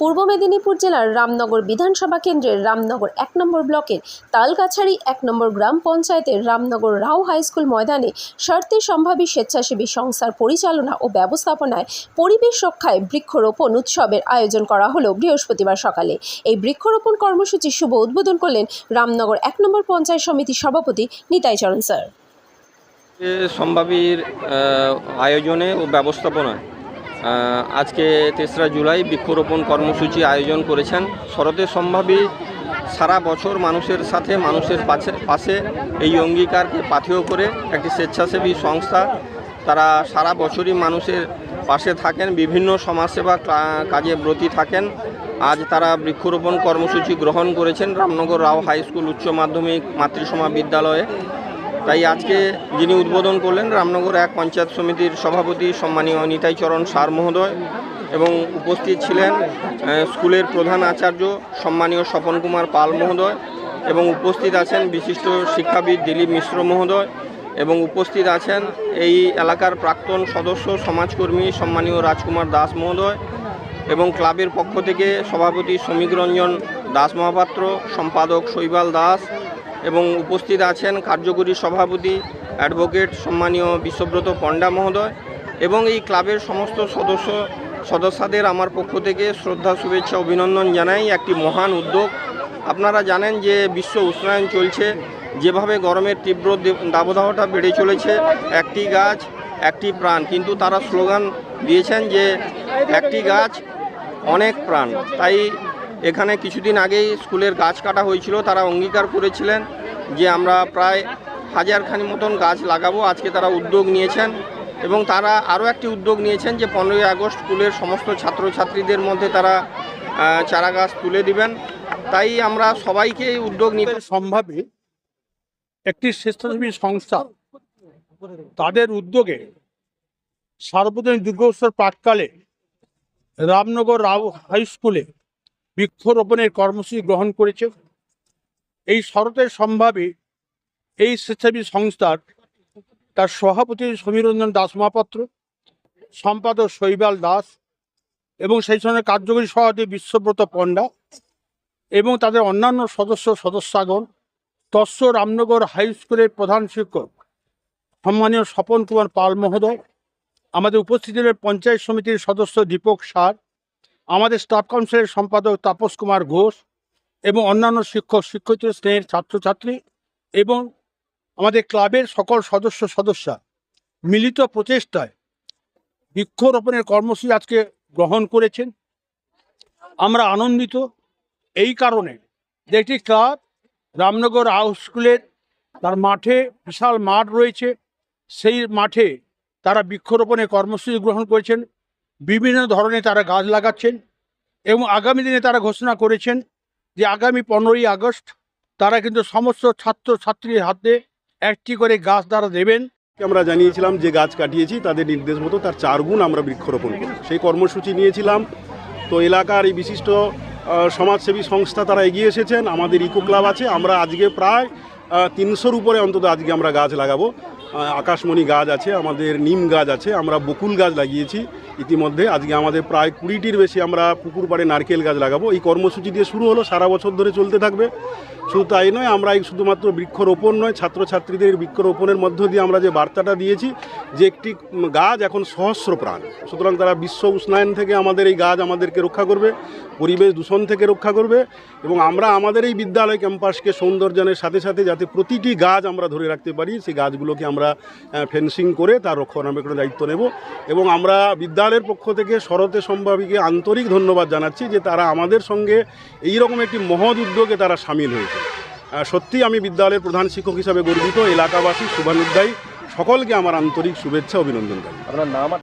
পূর্ব মেদিনীপুর জেলার রামনগর বিধানসভা কেন্দ্রের রামনগর এক নম্বর ব্লকের তালগাছাড়ি এক নম্বর গ্রাম পঞ্চায়েতের রামনগর রাও হাই স্কুল ময়দানে স্বার্থে সম্ভাবী স্বেচ্ছাসেবী সংস্থার পরিচালনা ও ব্যবস্থাপনায় পরিবেশ রক্ষায় বৃক্ষরোপণ উৎসবের আয়োজন করা হলো বৃহস্পতিবার সকালে। এই বৃক্ষরোপণ কর্মসূচির শুভ উদ্বোধন করলেন রামনগর এক নম্বর পঞ্চায়েত সমিতির সভাপতি নিতাইচরণ স্যার। সম্ভাবীর আয়োজনে ও ব্যবস্থাপনায় আজকে তেসরা জুলাই বৃক্ষরোপণ কর্মসূচি আয়োজন করেছেন। শরতের সম্ভাবী সারা বছর মানুষের সাথে, মানুষের পাশে পাশে এই অঙ্গীকারকে পাথেয় করে একটি স্বেচ্ছাসেবী সংস্থা, তারা সারা বছরই মানুষের পাশে থাকেন, বিভিন্ন সমাজসেবা কাজে ব্রতী থাকেন। আজ তারা বৃক্ষরোপণ কর্মসূচি গ্রহণ করেছেন রামনগর রাও হাই স্কুল উচ্চ মাধ্যমিক মাতৃসমা বিদ্যালয়ে। তাই আজকে যিনি উদ্বোধন করলেন রামনগর এক পঞ্চায়েত সমিতির সভাপতি সম্মানীয় নিতাই চরণ সার মহোদয় এবং উপস্থিত ছিলেন স্কুলের প্রধান আচার্য সম্মানীয় স্বপন কুমার পাল মহোদয় এবং উপস্থিত আছেন বিশিষ্ট শিক্ষাবিদ দিলীপ মিশ্র মহোদয় এবং উপস্থিত আছেন এই এলাকার প্রাক্তন সদস্য, সমাজকর্মী সম্মানীয় রাজকুমার দাস মহোদয় এবং ক্লাবের পক্ষ থেকে সভাপতি শ্রমিক রঞ্জন দাস মহাপাত্র, সম্পাদক শৈবাল দাস এবং উপস্থিত আছেন কার্যকরী সভাপতি অ্যাডভোকেট সম্মানীয় বিশ্বব্রত পণ্ডা মহোদয় এবং এই ক্লাবের সমস্ত সদস্য সদস্যদের আমার পক্ষ থেকে শ্রদ্ধা, শুভেচ্ছা, অভিনন্দন জানাই একটি মহান উদ্যোগ। আপনারা জানেন যে বিশ্ব উষ্ণায়ন চলছে, যেভাবে গরমের তীব্র দাবদাহটা বেড়ে চলেছে, একটি গাছ, একটি প্রাণ। কিন্তু তারা স্লোগান দিয়েছেন যে একটি গাছ অনেক প্রাণ। তাই এখানে কিছুদিন আগেই স্কুলের গাছ কাটা হয়েছিল, তারা অঙ্গীকার করেছিলেন যে আমরা প্রায় হাজারখানি মতন গাছ লাগাবো, আজকে তারা উদ্যোগ নিয়েছেন এবং তারা আরও একটি উদ্যোগ নিয়েছেন যে পনেরোই আগস্ট স্কুলের সমস্ত ছাত্রছাত্রীদের মধ্যে তারা চারা গাছ তুলে দিবেন। তাই আমরা সবাইকে উদ্যোগ নিতে সম্ভাবে একটি স্বেচ্ছাসেবী সংস্থা তাদের উদ্যোগে সার্বজনীন দুর্গোৎসব প্রাককালে রামনগর রাও হাই স্কুলে বৃক্ষরোপণের কর্মসূচি গ্রহণ করেছে। এই শরতের সম্ভাবে এই স্বেচ্ছাসেবী সংস্থার তার সভাপতি সমীরঞ্জন দাস মহাপাত্র, সম্পাদক শৈবাল দাস এবং সেই সঙ্গে কার্যকরী সভাপতি বিশ্বব্রত পণ্ডা এবং তাদের অন্যান্য সদস্য সদস্যগণ তস্য রামনগর হাই স্কুলের প্রধান শিক্ষক সম্মানীয় স্বপন কুমার পাল মহোদয় আমাদের উপস্থিত ছিলেন পঞ্চায়েত সমিতির সদস্য দীপক সার, আমাদের স্টাফ কাউন্সিলের সম্পাদক তাপস কুমার ঘোষ এবং অন্যান্য শিক্ষক শিক্ষিত স্নেহের ছাত্রছাত্রী এবং আমাদের ক্লাবের সকল সদস্য সদস্যা মিলিত প্রচেষ্টায় বৃক্ষরোপণের কর্মসূচি আজকে গ্রহণ করেছেন। আমরা আনন্দিত। এই কারণে যে একটি ক্লাব রামনগর হাউস স্কুলের তার মাঠে বিশাল মাঠ রয়েছে। সেই মাঠে তারা বৃক্ষরোপণের কর্মসূচি গ্রহণ করেছেন, বিভিন্ন ধরনের তারা গাছ লাগাচ্ছেন এবং আগামী দিনে তারা ঘোষণা করেছেন যে আগামী পনেরোই আগস্ট তারা কিন্তু সমস্ত ছাত্র ছাত্রীর হাতে একটি করে গাছ তারা দেবেন। আমরা জানিয়েছিলাম যে গাছ কাটিয়েছি, তাদের নির্দেশ মতো তার চার গুণ আমরা বৃক্ষরোপণ করি। সেই কর্মসূচি নিয়েছিলাম। তো এলাকার এই বিশিষ্ট সমাজসেবী সংস্থা তারা এগিয়ে এসেছেন। আমাদের ইকো ক্লাব আছে। আমরা আজকে প্রায় তিনশোর উপরে অন্তত আজকে আমরা গাছ লাগাবো। আকাশমণি গাছ আছে আমাদের নিম গাছ আছে আমরা বকুল গাছ লাগিয়েছি। ইতিমধ্যে আজকে আমাদের প্রায় কুড়িটির বেশি আমরা পুকুর পাড়ে নারকেল গাছ লাগাবো। এই কর্মসূচি দিয়ে শুরু হলো, সারা বছর ধরে চলতে থাকবে। শুধু তাই নয়, আমরা এই শুধুমাত্র বৃক্ষরোপণ নয়, ছাত্রছাত্রীদের বৃক্ষরোপণের মধ্য দিয়ে আমরা যে বার্তাটা দিয়েছি, যে একটি গাছ এখন সহস্র প্রাণ। সুতরাং তারা বিশ্ব উষ্ণায়ন থেকে আমাদের এই গাছ আমাদেরকে রক্ষা করবে, পরিবেশ দূষণ থেকে রক্ষা করবে এবং আমরা আমাদের এই বিদ্যালয় ক্যাম্পাসকে সৌন্দর্যনের সাথে সাথে যাতে প্রতিটি গাছ আমরা ধরে রাখতে পারি, সেই গাছগুলোকে আমরা ফেন্সিং করে তার রক্ষণাবেক্ষণের দায়িত্ব নেব এবং আমরা বিদ্যালয়ের পক্ষ থেকে শরতে সম্ভাবীকে আন্তরিক ধন্যবাদ জানাচ্ছি যে তারা আমাদের সঙ্গে এই রকম একটি মহৎ উদ্যোগে তারা সামিল হয়েছে। সত্যি আমি বিদ্যালয়ের প্রধান শিক্ষক হিসাবে গর্বিত, এলাকাবাসী শুভানুদ্দায়ী সকলকে আমার আন্তরিক শুভেচ্ছা, অভিনন্দন জানাই।